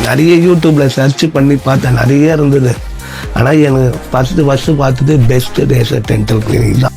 நிறைய யூடியூப்பில் சர்ச் பண்ணி பார்த்தேன் நிறைய இருந்தது. ஆனால் எனக்கு ஃபஸ்ட்டு ஃபஸ்ட்டு பார்த்தது பெஸ்ட்டு ரேசர் டென்டல் கிளினிக் தான்.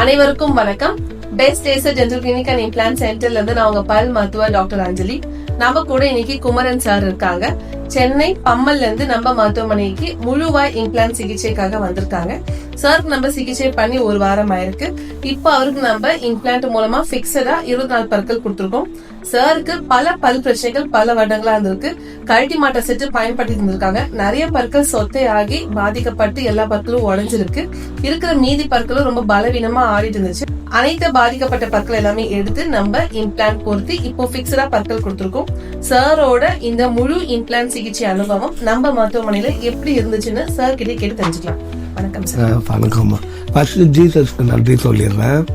அனைவருக்கும் வணக்கம். பெஸ்ட் டேசர் டென்டல் கிளினிக் அண்ட் இம்ப்ளான் சென்டர்ல இருந்து நான் உங்க பல் மருத்துவர் டாக்டர் அஞ்சலி. நம்ம கூட இன்னைக்கு குமரன் சார் இருக்காங்க. சென்னை பம்மல்ல இருந்து நம்ம மருத்துவமனைக்கு முழுவாய் இம்ப்ளான் சிகிச்சைக்காக வந்திருக்காங்க. சாருக்கு நம்ம சிகிச்சை பண்ணி ஒரு வாரம் ஆயிருக்கு. இப்போ அவருக்கு நம்ம இம்ப்ளான்ட் மூலமா பிக்சடா இருபத்தி நாலு பற்கள் கொடுத்துருக்கோம். சாருக்கு பல பல் பிரச்சனைகள் பல வருடங்களா இருந்திருக்கு. கழட்டி மாட்ட செட்டு பயன்படுத்தி இருந்திருக்காங்க. நிறைய பற்கள் சொத்தை ஆகி பாதிக்கப்பட்டு எல்லா பற்களும் உடஞ்சிருக்கு. இருக்கிற மீதி பற்களும் ரொம்ப பலவீனமா ஆடிட்டு இருந்துச்சு. அனைத்து பாதிக்கப்பட்ட பற்கள் எல்லாமே எடுத்து நம்ம இம்ப்ளான்ட் பொருத்தி இப்போ பிக்சடா பற்கள் கொடுத்துருக்கோம். சாரோட இந்த முழு இம்ப்ளான்ட் சிகிச்சை அனுபவம் நம்ம மருத்துவமனையில எப்படி இருந்துச்சுன்னு சார் கிட்டே கேட்டு தெரிஞ்சுக்கலாம். வணக்கம் சார். வணக்கம்மா. ஃபஸ்ட்டு ஜீசஸ்க்கு நன்றி சொல்லிடுறேன்.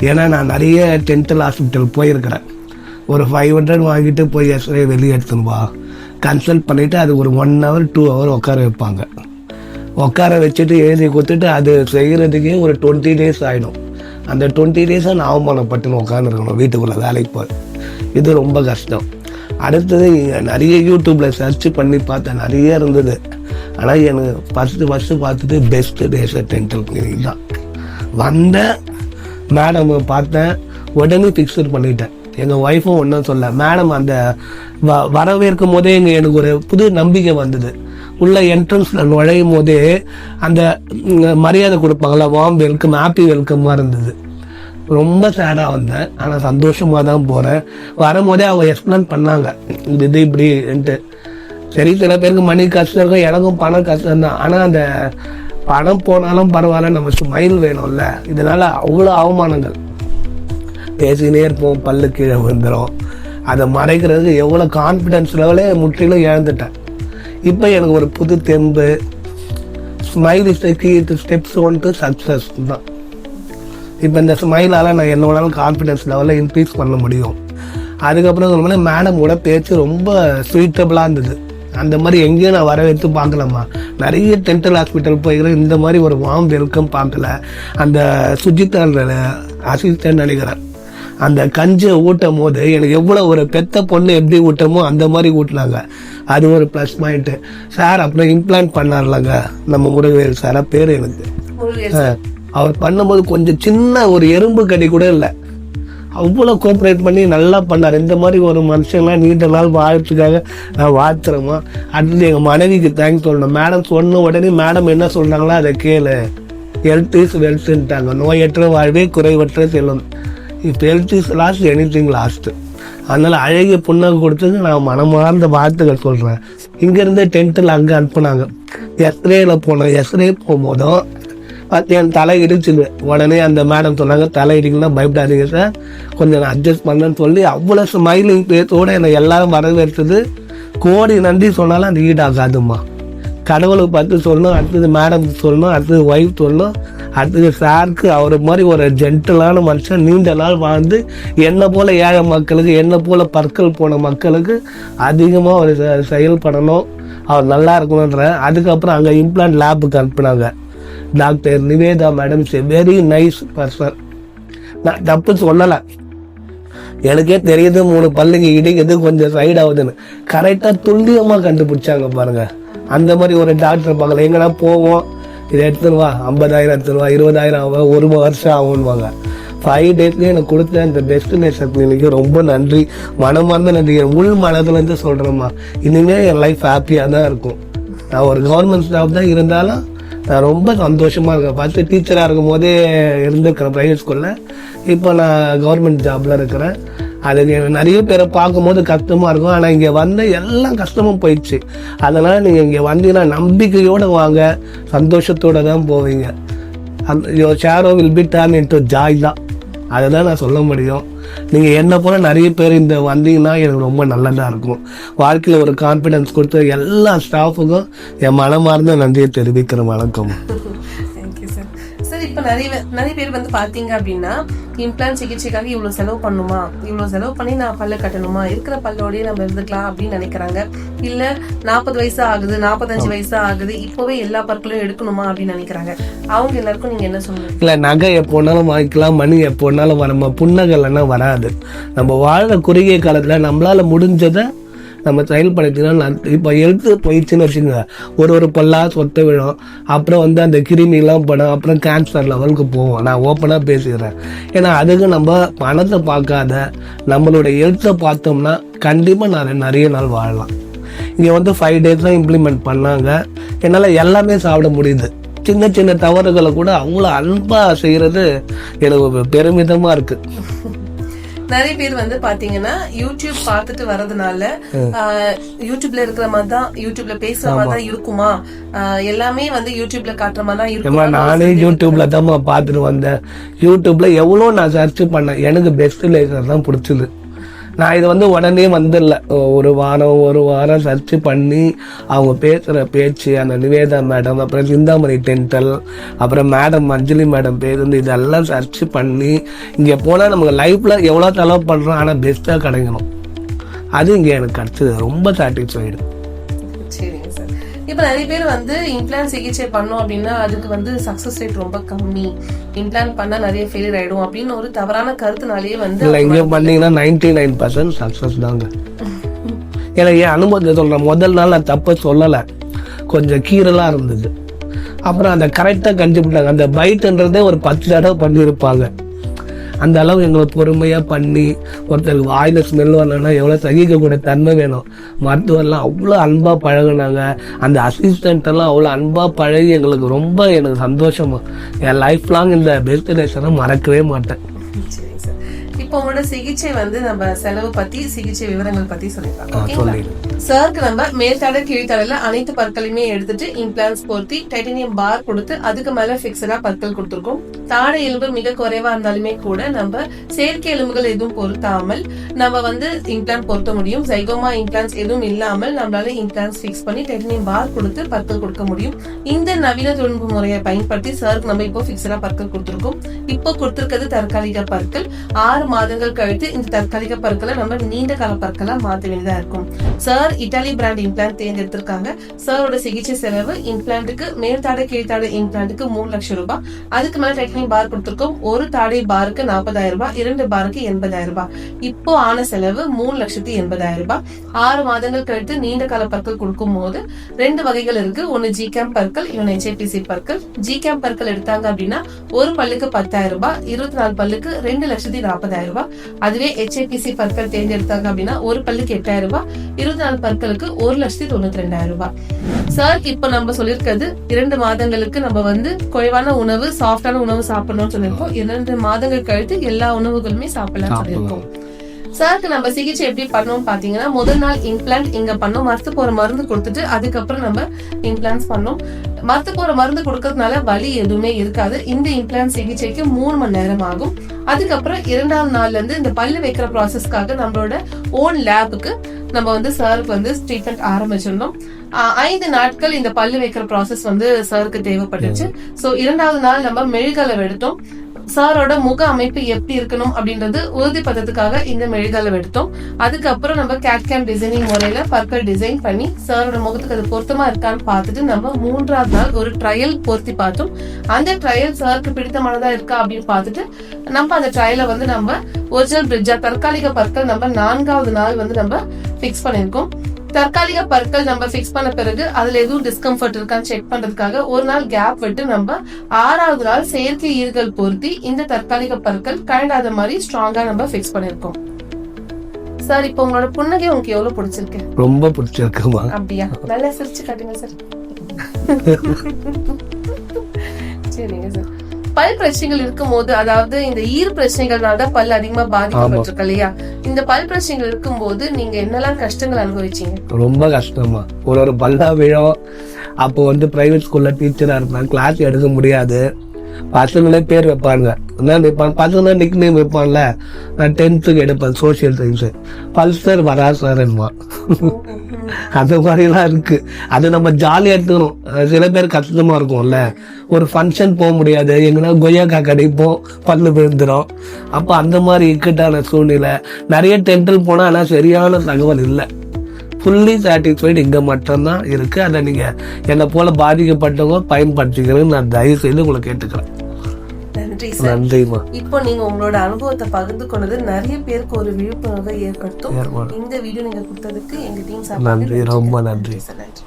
ஏன்னா நான் நிறைய டென்டல் ஹாஸ்பிட்டல் போயிருக்கிறேன். ஒரு ஃபைவ் ஹண்ட்ரட் வாங்கிட்டு போய் எஸ்ரே வெளியே எடுத்துன்னு வா. கன்சல்ட் பண்ணிவிட்டு அது ஒரு ஒன் ஹவர் டூ ஹவர் உட்கார வைப்பாங்க. உட்கார வச்சுட்டு எழுதி கொடுத்துட்டு அது செய்கிறதுக்கே ஒரு டுவெண்ட்டி டேஸ் ஆகிடும் அந்த டுவெண்ட்டி டேஸாக நான் அவமானப்பட்டுன்னு உட்காந்துருக்கணும் வீட்டுக்குள்ளே வேலைக்கு போய். இது ரொம்ப கஷ்டம். அடுத்தது நிறைய யூடியூப்பில் சர்ச் பண்ணி பார்த்தேன் நிறைய இருந்தது. ஆனால் எனக்கு ஃபஸ்ட்டு ஃபஸ்ட்டு பார்த்துட்டு பெஸ்ட்டு டேஸை டென்டல் கிளினிக் தான். வந்தேன் மேடம் பார்த்தேன் உடனே ஃபிக்ஸட் பண்ணிட்டேன். எங்கள் ஒய்ஃபும் ஒன்றும் சொல்ல மேடம் அந்த வ வரவேற்கும் போதே எங்கள் எனக்கு ஒரு புது நம்பிக்கை வந்தது. உள்ள என்ட்ரன்ஸில் நுழையும் போதே அந்த மரியாதை கொடுப்பாங்களா வாம் வெல்கம் ஹாப்பி வெல்கமாக இருந்தது. ரொம்ப சேடாக வந்தேன். ஆனால் சந்தோஷமாக தான் போகிறேன் வரும்போதே அவங்க எக்ஸ்பிளைன் பண்ணாங்க. இது இது இப்படின்ட்டு சரி சில பேருக்கு மணி கஷ்டம் இருக்கும் எனக்கும் பணம் கஷ்டம் தான் ஆனால் அந்த பணம் போனாலும் பரவாயில்ல நம்ம ஸ்மைல் வேணும்ல. இதனால் அவ்வளோ அவமானங்கள். பேசினே இருப்போம் பல்லு கீழே விழுந்துடும் அதை மறைக்கிறதுக்கு எவ்வளோ கான்ஃபிடென்ஸ் லெவலே முற்றிலும் இழந்துட்டேன். இப்போ எனக்கு ஒரு புது தெம்பு. Smile is key to steps on to success தான். இப்போ இந்த ஸ்மைலால் நான் என்ன வேணாலும் கான்ஃபிடென்ஸ் லெவலில் இன்க்ரீஸ் பண்ண முடியும். அதுக்கப்புறம் சொல்லும்போது மேடமோட பேச்சு ரொம்ப ஸ்வீட்டபுளாக இருந்தது. அந்த மாதிரி எங்கேயும் நான் வரவேற்று பார்க்கலாமா நிறைய டென்டல் ஹாஸ்பிட்டல் போய்க்கிறேன். இந்த மாதிரி ஒரு வாம் வெல்கம் பார்க்கல. அந்த சுஜிதா அசிஸ்டன்ட் நினைக்கிறேன். அந்த கஞ்சை ஊட்டும் போது எனக்கு எவ்வளோ ஒரு பெத்த பொண்ணு எப்படி ஊட்டமோ அந்த மாதிரி ஊட்டினாங்க. அது ஒரு ப்ளஸ் பாயிண்ட்டு சார் அப்புறம் இம்ப்ளான்ட் பண்ணார்லங்க. நம்ம முருகவேல் சாரா பேர் எனக்கு. அவர் பண்ணும்போது கொஞ்சம் சின்ன ஒரு எறும்பு கடி கூட இல்லை. அவ்வளோ கோஆப்ரேட் பண்ணி நல்லா பண்ணார். இந்த மாதிரி ஒரு மனுஷன்லாம் நீண்ட நாள் வாழ்த்துக்காக நான் வாழ்த்துறேம்மா. அடுத்து எங்கள் மனைவிக்கு தேங்க்ஸ் சொல்லணும். மேடம் சொன்ன உடனே மேடம் என்ன சொல்கிறாங்களோ அதை கேளு. ஹெல்த் இஸ் வெல்த்ன்ட்டாங்க நோயற்ற வாழ்வே குறைவற்ற செல்லும் இப்போ health is lost anything lost அதனால் அழகிய புண்ணாக்கு கொடுத்தது நான் மனமார்ந்த வாழ்த்துக்கள் சொல்கிறேன் இங்கேருந்து டென்த்தில் அங்கே அனுப்புனாங்க. எஸ்ரேல போனோம் எஸ்ரே போகும்போதும் பார்த்து என் தலை இடிச்சுது. உடனே அந்த மேடம் சொன்னாங்க தலை இடிக்குன்னா பயப்படாதீங்க சார் கொஞ்சம் நான் அட்ஜஸ்ட் பண்ணேன்னு சொல்லி அவ்வளோ ஸ்மைலிங் பேஸோடு என்னை எல்லாரும் வரவேற்றது. கோடி நன்றி சொன்னாலும் அது ஈடாகாதும்மா. கடவுளை பார்த்து சொல்லணும் அடுத்தது மேடம் சொல்லணும் அடுத்தது ஒய்ஃப் சொல்லணும். அது சாருக்கு அவர் மாதிரி ஒரு ஜென்டலான மனுஷன் நீண்ட நாள் வாழ்ந்து என்னை போல் ஏழை மக்களுக்கு என்னை போல் பற்கள் போன மக்களுக்கு அதிகமாக அவர் செ- செயல்படணும். அவர் நல்லா இருக்கணுன்ற அதுக்கப்புறம் அங்கே இம்ப்ளான்ட் லேபுக்கு அனுப்புனாங்க. Doctor Niveda madam is very nice person நான் தப்பு சொல்லலை. எனக்கே தெரியுது மூணு பல்லுங்க இடிக்குது கொஞ்சம் சைட் ஆகுதுன்னு. கரெக்டாக துல்லியமாக கண்டுபிடிச்சாங்க பாருங்கள் அந்த மாதிரி ஒரு டாக்டர் பார்க்கல. எங்கன்னா போவோம். இதை எடுத்துன்னு வா ஐம்பதாயிரம் எடுத்துன்னு வா இருபதாயிரம் ஆகும் ஒரு வருஷம் ஆகும்வாங்க ஃபைவ் டேஸ்லேயே எனக்கு கொடுத்த அந்த டெஸ்டினேஷன் கிளினிக்கு ரொம்ப நன்றி. மனமார்ந்த நன்றி. உள் மனதுலேருந்து சொல்கிறேம்மா இனிமேல் என் லைஃப் ஹாப்பியாக தான் இருக்கும். நான் ஒரு கவர்மெண்ட் ஸ்டாஃப் தான் இருந்தாலும் நான் ரொம்ப சந்தோஷமாக இருக்கேன். ஃபஸ்ட்டு டீச்சராக இருக்கும் போதே இருந்திருக்கிறேன் ப்ரைவேட் ஸ்கூலில் இப்போ நான் கவர்மெண்ட் ஜாபில் இருக்கிறேன். அது நிறைய பேரை பார்க்கும்போது கஷ்டமாக இருக்கும். ஆனால் இங்கே வந்த எல்லாம் கஷ்டமும் போயிடுச்சு. அதனால் நீங்கள் இங்கே வந்தீங்கன்னா நம்பிக்கையோடு வாங்க. சந்தோஷத்தோட தான் போவீங்க. அந்த your sorrow will be turn to joy தான். அதை தான் நான் சொல்ல முடியும். நீங்கள் என்ன போல நிறைய பேர் இந்த வந்தீங்கன்னா எனக்கு ரொம்ப நல்லதாக இருக்கும். வாழ்க்கையில் ஒரு கான்ஃபிடன்ஸ் கொடுத்து எல்லா ஸ்டாஃபுக்கும் என் மனமார்ந்த நன்றியை தெரிவிக்கிற வணக்கம். சார் இப்போ நிறைய நிறைய பேர் வந்து பாத்தீங்க அப்படின்னா இம்ப்ளான் சிகிச்சைக்காக இவ்வளவு செலவு பண்ணுமா? இவ்வளவு செலவு பண்ணி நான் பல்ல கட்டணுமா? இருக்கிற பல்லோடயே நம்ம இருந்துக்கலாம் அப்படின்னு நினைக்கிறாங்க. இல்ல நாற்பது வயசு ஆகுது நாற்பத்தஞ்சு வயசு ஆகுது இப்போவே எல்லா பற்களையும் எடுக்கணுமா அப்படின்னு நினைக்கிறாங்க. அவங்க எல்லாருக்கும் நீங்க என்ன சொல்லுங்க இல்லை நகை எப்போனாலும் வாங்கிக்கலாம் மணி எப்போனாலும் நம்ம புன்னகலைன்னா வராது. நம்ம வாழ்கிற குறுகிய காலத்தில் நம்மளால முடிஞ்சதை நம்ம செயல்படுத்தினா இப்போ எழுத்து போயிடுச்சுன்னு வச்சுக்கோங்க. ஒரு ஒரு பல்லா சொத்தை விழும். அப்புறம் வந்து அந்த கிருமிலாம் படம். அப்புறம் கேன்சர் லெவலுக்கு போவோம் நான் ஓப்பனாக பேசிக்கிறேன். ஏன்னா அதுக்கு நம்ம பணத்தை பார்க்காத நம்மளோட எழுத்தை பார்த்தோம்னா கண்டிப்பாக நான் நிறைய நாள் வாழலாம். இங்கே வந்து ஃபைவ் டேஸ் தான் இம்ப்ளிமெண்ட் பண்ணாங்க. என்னால் எல்லாமே சாப்பிட முடியுது. சின்ன சின்ன தவறுகளை கூட அவ்வளோ அன்பாக செய்கிறது எனக்கு பெருமிதமாக இருக்குது நிறைய பேர் வந்து பாத்தீங்கன்னா யூடியூப் பார்த்துட்டு வர்றதுனால ஆஹ், யூடியூப்ல இருக்கிற மாதிரி தான் யூடியூப்ல பேசுற மாதிரி தான் இருக்குமா? எல்லாமே வந்து யூடியூப்ல காட்டுற மாதிரி தான் இருக்குமா நானே யூடியூப்ல தான்மா பார்த்துட்டு வந்தேன். யூடியூப்ல எவ்வளோ நான் சர்ச் பண்ணேன். எனக்கு பெஸ்ட் லேசர் தான் பிடிச்சது. நான் இது வந்து உடனே வந்துடல. ஒரு வாரம் ஒரு வாரம் சர்ச் பண்ணி அவங்க பேசுகிற பேச்சு அந்த நிவேதா மேடம் அப்புறம் சிந்தாமணி டென்டல் அப்புறம் மேடம் அஞ்சலி மேடம் பேருந்து இதெல்லாம் சர்ச் பண்ணி இங்கே போனால் நமக்கு லைஃப்பில் எவ்வளோ செலவு பண்ணுறோம் ஆனால் பெஸ்ட்டாக கிடைக்கணும். அது இங்கே எனக்கு கிடச்சது. ரொம்ப சாட்டிஸ்ஃபைடு சரி. இப்போ நிறைய பேர் வந்து இம்ப்ளான் சிகிச்சை பண்ணோம் அப்படின்னா அதுக்கு வந்து சக்சஸ் ரேட் ரொம்ப கம்மி. இம்ப்ளான் பண்ணா நிறைய ஃபெயிலியர் ஆயிடும் அப்படின்னு ஒரு தவறான கருத்துனாலேயே வந்து இல்லை இங்கே பண்ணீங்கன்னா நைன்டி நைன் பர்சன்ட் சக்ஸஸ் தாங்க. ஏன்னா என் அனுபவத்தை சொல்கிறேன் முதல் நாள் நான் தப்பை சொல்லலை. கொஞ்சம் கீறலாக இருந்தது. அப்புறம் அந்த கரெக்டாக கண்டுபிடிட்டாங்க அந்த பைட்டுன்றதே ஒரு பத்து தடவை பண்ணியிருப்பாங்க. அந்த அளவு எங்களை பொறுமையாக பண்ணி ஒருத்தருக்கு வாயில் ஸ்மெல் வரலன்னா எவ்வளோ சகிக்கக்கூடிய தன்மை வேணும். மருத்துவர்லாம் அவ்வளோ அன்பாக பழகுனாங்க. அந்த அசிஸ்டண்ட்டெல்லாம் அவ்வளோ அன்பாக பழகி எங்களுக்கு ரொம்ப எனக்கு சந்தோஷமாக என் லைஃப் லாங் இந்த பெஸ்ட் டேஷனை மறக்கவே மாட்டேன். இப்போ உங்களோட சிகிச்சை வந்து நம்ம செலவு பத்தி சிகிச்சை விவரங்கள் பத்தி சொல்லிடலாம் சாருக்கு நம்ம மேல்தட கீழ்த்தடல அனைத்து பற்களையுமே எடுத்துட்டு இம்ப்ளான்ஸ் பொருத்தி டைட்டானியம் பார் கொடுத்து அதுக்கு மேல பிக்சடா பற்கள் கொடுத்துருக்கோம். தாடை எலும்பு மிக குறைவா இருந்தாலுமே கூட நம்ம செயற்கை எலும்புகள் எதுவும் பொருத்தாமல் நம்ம வந்து இம்ப்ளான் பொருத்த முடியும். ஜைகோமா இம்ப்ளான்ஸ் எதுவும் இல்லாமல் நம்மளால இம்ப்ளான்ஸ் ஃபிக்ஸ் பண்ணி டைட்டானியம் பார் கொடுத்து பற்கள் கொடுக்க முடியும். இந்த நவீன தொழில்நுட்ப முறையை பயன்படுத்தி சாருக்கு நம்ம இப்போ பிக்சடா பற்கள் கொடுத்துருக்கோம். இப்போ கொடுத்திருக்கிறது தற்காலிக பற்கள். ஆறு மாதங்கள் கழித்து இந்த தற்காலிக பற்களை நம்ம நீண்ட கால பற்களா மாற்ற வேண்டியதா இருக்கும். சார் இட்டாலி பிராண்ட் இம்ப்ளான்ட் தேர்ந்தெடுத்திருக்காங்க. சாரோட சிகிச்சை செலவு இம்ப்ளான்ட்டுக்கு மேல் தாடை கீழ் இம்ப்ளான்ட்டுக்கு மூணு லட்சம் ரூபாய். அதுக்கு மேல டைட்டனிங் பார் கொடுத்திருக்கோம். ஒரு தாடை பாருக்கு நாற்பதாயிரம் ரூபாய் இரண்டு பாருக்கு எண்பதாயிரம் ரூபாய். இப்போ ஆன செலவு மூணு லட்சத்தி எண்பதாயிரம் ரூபாய். ஆறு மாதங்கள் கழித்து நீண்ட கால பற்கள் கொடுக்கும் போது ரெண்டு வகைகள் இருக்கு. ஒன்னு ஜி கேம் பற்கள் இன்னொன்னு ஹெச்ஐபிசி பற்கள். ஜி கேம் பற்கள் எடுத்தாங்க அப்படின்னா ஒரு பல்லுக்கு பத்தாயிரம் ரூபாய் இருபத்தி நாலு பல்லுக்கு ரெண்டு லட்சத்தி நாற்பதாயிரம் ரூபாய் அதுவே ஹெச்ஐபிசி பற்கள் தேர்ந்தெடுத்தாங்க அப்படின்னா ஒரு பல்லுக்கு எட்டாயிரம் ரூபாய் இருபத்தி நாலு பற்களுக்கு ஒரு லட்சத்தி தொண்ணூத்தி ரெண்டாயிரம் ரூபாய் சார் இப்போ நம்ம சொல்லியிருக்கிறது இரண்டு மாதங்களுக்கு நம்ம வந்து குறைவான உணவு சாஃப்டான உணவு சாப்பிடணும்னு சொல்லியிருக்கோம். இரண்டு மாதங்கள் கழித்து எல்லா உணவுகளுமே சாப்பிடலாம் சொல்லியிருக்கோம். சாருக்கு நம்ம சிகிச்சை எப்படி பண்ணோம் பாத்தீங்கன்னா முதல் நாள் இம்ப்ளான்ட் இங்க பண்ணோம் மரத்து போற மருந்து கொடுத்துட்டு அதுக்கப்புறம் நம்ம இம்ப்ளான்ஸ் பண்ணோம் மரத்து போற மருந்து கொடுக்கறதுனால வலி எதுவுமே இருக்காது. இந்த இம்ப்ளான்ட் சிகிச்சைக்கு மூணு மணி நேரம் ஆகும். அதுக்கப்புறம் இரண்டாவது நாள்ல இருந்து இந்த பல்லு வைக்கிற ப்ராசஸ்க்காக நம்மளோட ஓன் லேபுக்கு நம்ம வந்து சாருக்கு வந்து ட்ரீட்மெண்ட் ஆரம்பிச்சிருந்தோம் ஐந்து நாட்கள் இந்த பல்லு வைக்கிற ப்ராசஸ் வந்து சாருக்கு தேவைப்பட்டுச்சு. சோ இரண்டாவது நாள் நம்ம மெழுகலவை எடுத்தோம் சாரோட முக அமைப்பு எப்படி இருக்கணும் அப்படின்றது உறுதிப்படுத்துறதுக்காக இந்த மெழுகலவை எடுத்தோம் அதுக்கப்புறம் நம்ம கேட்கேம் டிசைனிங் முறையில பற்கள் டிசைன் பண்ணி சாரோட முகத்துக்கு அது பொருத்தமா இருக்கான்னு பார்த்துட்டு நம்ம மூன்றாவது நாள் ஒரு ட்ரையல் பொருத்தி பார்த்தோம். அந்த ட்ரையல் சாருக்கு பிடித்தமானதா இருக்கா அப்படின்னு பார்த்துட்டு நம்ம அந்த ட்ரையலை வந்து நம்ம ஒரிஜினல் பிரிட்ஜா தற்காலிக பற்கள் நம்ம நான்காவது நாள் வந்து நம்ம ஃபிக்ஸ் பண்ணியிருக்கோம். தற்காலிக பற்கள் நம்ம ஃபிக்ஸ் பண்ண பிறகு அதுல எதுவும் டிஸ்கம்ஃபர்ட் இருக்கான்னு செக் பண்றதுக்காக ஒரு நாள் கேப் விட்டு நம்ம ஆறாவது நாள் செயற்கை ஈர்கள் பொருத்தி இந்த தற்காலிக பற்கள் கழண்டாத மாதிரி ஸ்ட்ராங்கா நம்ம ஃபிக்ஸ் பண்ணிருக்கோம் சார் இப்போ உங்களோட புன்னகை உங்களுக்கு எவ்வளவு பிடிச்சிருக்கு? ரொம்ப பிடிச்சிருக்குமா? அப்படியா? நல்லா சிரிச்சு காட்டுங்க சார். சரிங்க சார். பல் பிரச்சனைகள் இருக்கும்போது அதாவது இந்த ஈர் பிரச்சனைகள்னால தான் பல் அதிகமா பாதிக்கப்பட்டிருக்கு இல்லையா? இந்த பல் பிரச்சனைகள் இருக்கும்போது நீங்க என்னெல்லாம் கஷ்டங்கள் அனுபவிச்சீங்க? ரொம்ப கஷ்டமா ஒரு ஒரு பல்லா விழும். அப்போ வந்து ப்ரைவேட் ஸ்கூல்ல டீச்சரா இருந்தேன் கிளாஸ் எடுக்க முடியாது. பசங்களே பேர் வைப்பாங்க என்ன வைப்பாங்க பசங்க நிக் நேம் வைப்பான்ல. நான் டென்த்துக்கு எடுப்பேன் சோஷியல் சயின்ஸு பல்சர் வரா சார் அந்த மாதிரிலாம் இருக்கு. அது நம்ம ஜாலியாக எடுத்துக்கணும். சில பேர் கஷ்டமா இருக்கும்ல. ஒரு ஃபங்க்ஷன் போக முடியாது. எங்கன்னா கொய்யாக்கா கிடைப்போம் பல்லு விழுந்துடும் அப்போ அந்த மாதிரி இக்கட்டான சூழ்நிலை. நிறைய டென்டல் போனால் ஆனால் சரியான தகவல் இல்லை. ஃபுல்லி சாட்டிஸ்ஃபைடு இங்கே மட்டும்தான் இருக்குது அதை நீங்கள் என்னை போல் பாதிக்கப்பட்டவங்க பயன்படுத்திக்கிறேன்னு நான் தயவு செய்து உங்களை கேட்டுக்கிறேன். நன்றி இப்போ நீங்க உங்களோட அனுபவத்தை பகிர்ந்து கொண்டது நிறைய பேருக்கு ஒரு விழிப்புணர்வை ஏற்படுத்தும். இந்த வீடியோ நீங்க கொடுத்ததுக்கு எங்க டீம் நன்றி. ரொம்ப நன்றி. நன்றி.